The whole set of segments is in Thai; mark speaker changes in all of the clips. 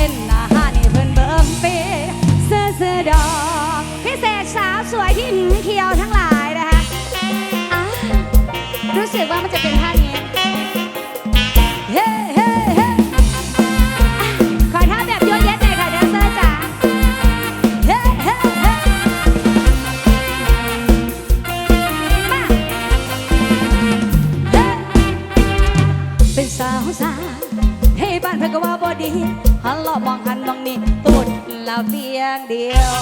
Speaker 1: เต้นอาหารนี่เพิ่นเบิ่มเปเสื้อเสื้อดอกพิเศษสาวสวยที่หืมเขียวทั้งหลายนะคะอะรู้สึกว่ามันจะเป็นท่านี้ เลาะมองอันมองนี่ตูดละเพียงเดียว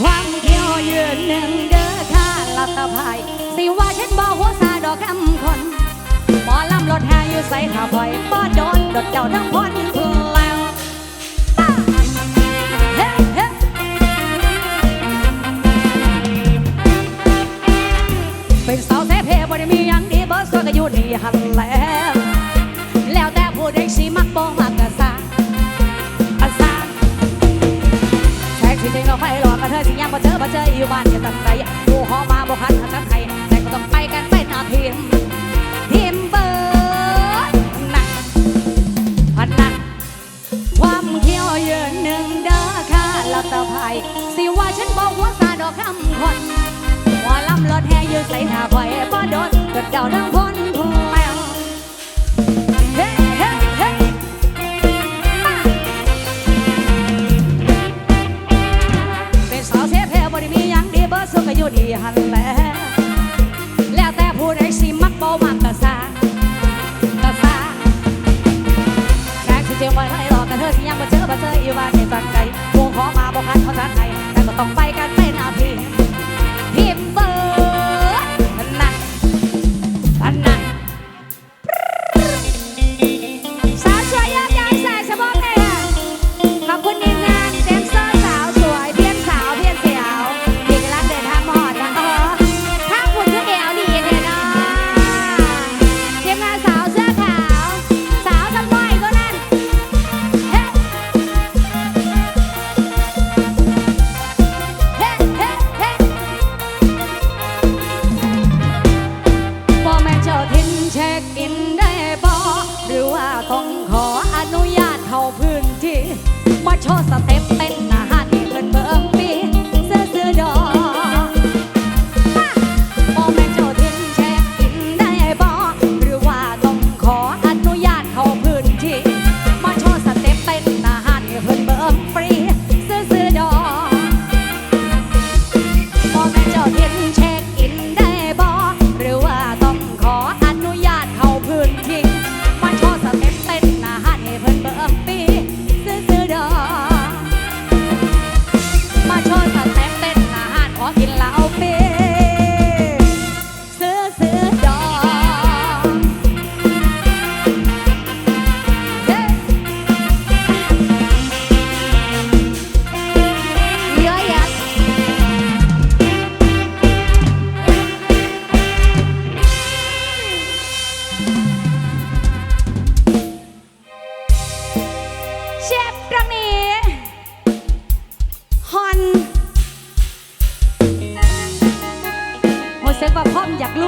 Speaker 1: ความเที่ยวยืนหนึ่งเด้อข้าลับตาพายสิว่าเช่นบ่หัวซาดอกคำคนหมอลำรถแห่อยู่ใส่ถ้าบ่อยป้อโดนดดเจ้าทั้งคนาย สิว่าฉันบอกว่าสาดอกคำคนหัวลำรถแห่ยืนใส่หน้าคอยบ่โดนกดเดาดังพ้นพุ่งแเฮ้เฮ้เฮ้เป็นสาวเสพแพ้บ่ได้มีหยังดีเบิร์สุขอยู่ดีหันแหละแล้วแต่ผู้ใดสิมักบ่มักก็ซาตะซาแรกสิเจ้าไว้ให้รอกกันเธอสิยังบ่เจอบ่เจออีว่าในฝันไก ขอมาบอกคันเขาทักไทยแต่ก็ต้องไปกัน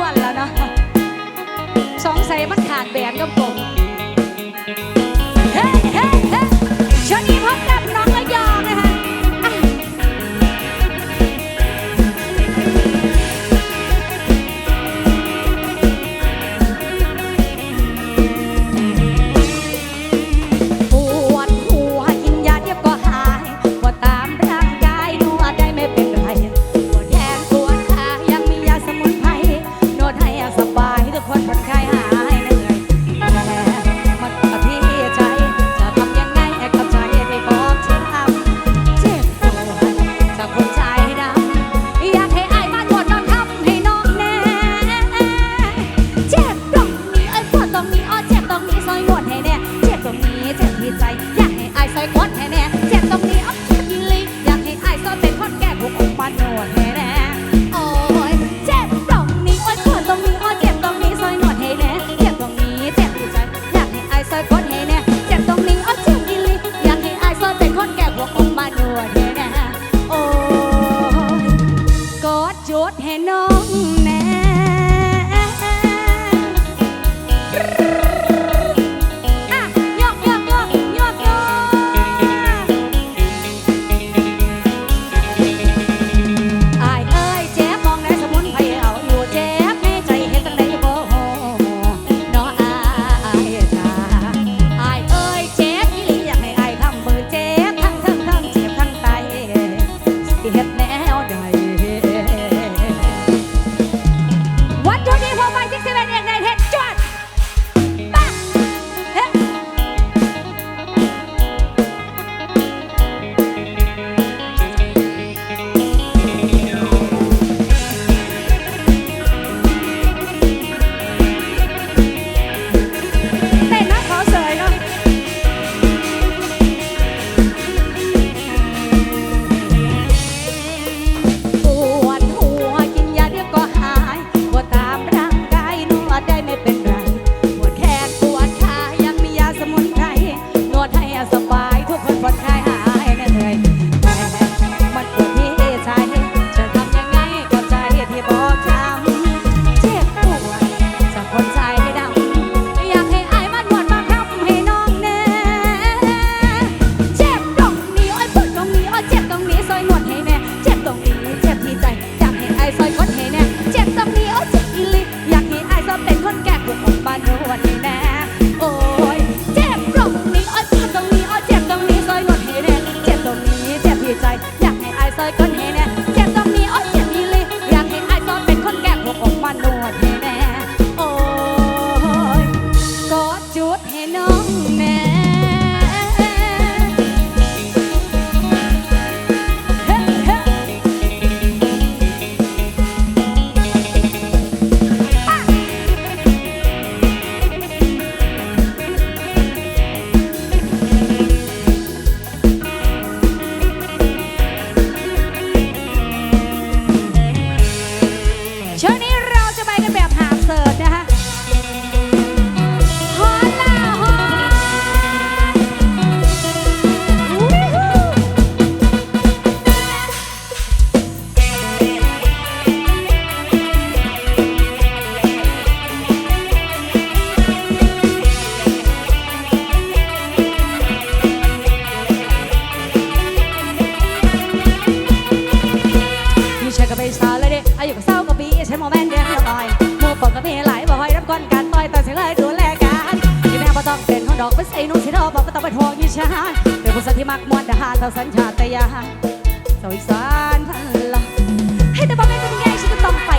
Speaker 1: วนแล้วนะสงสัยมันขาดแบนกับผมเฮ้เฮ้ อกไปใส่นุ่งสีดอกบอกมาต้องไปทองยิ่งชานเป็นผู้สัตว์ที่มักมวนทหารเท่าสัญชาตญาณเจ้าอีสานพันละให้แต่บอกแม่เป็นไงฉันก็ต้องไป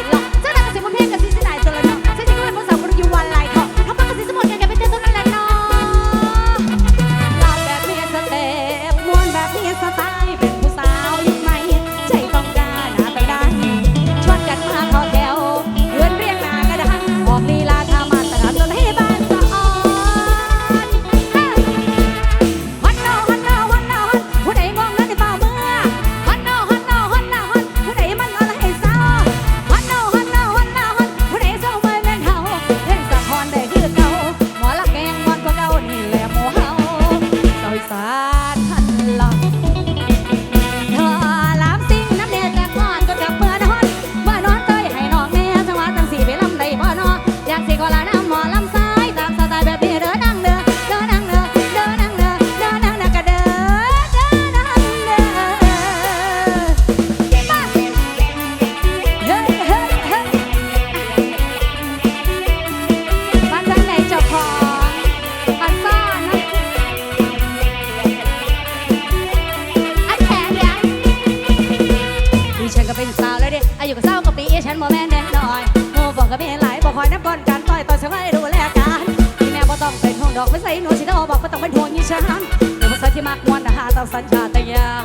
Speaker 1: ดอกไม่ใส่หนูสิได้ออกบอกก็ต้องเป็นห่วงยิ่ช้างเดี๋ยวมาใส่ที่มากมวนทหารตามสัญชาตญาณ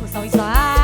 Speaker 1: ผู้สาวอีสาน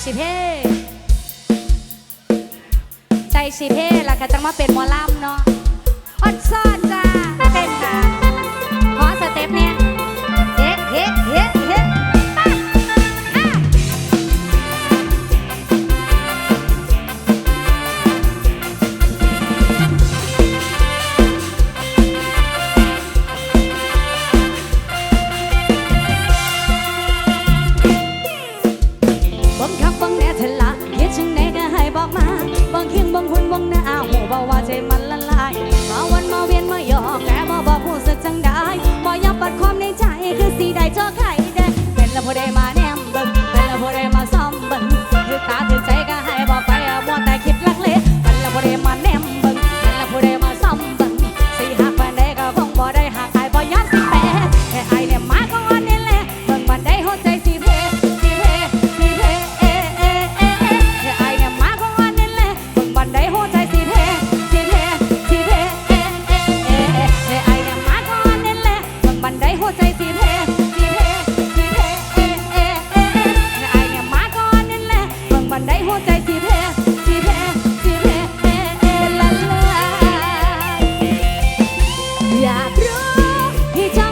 Speaker 1: จสิเพ่ใจสิเพ่ล่ะค่ะจังมาเป็นหมอลำเนาะ 或者问 รับรู้ที่เธอ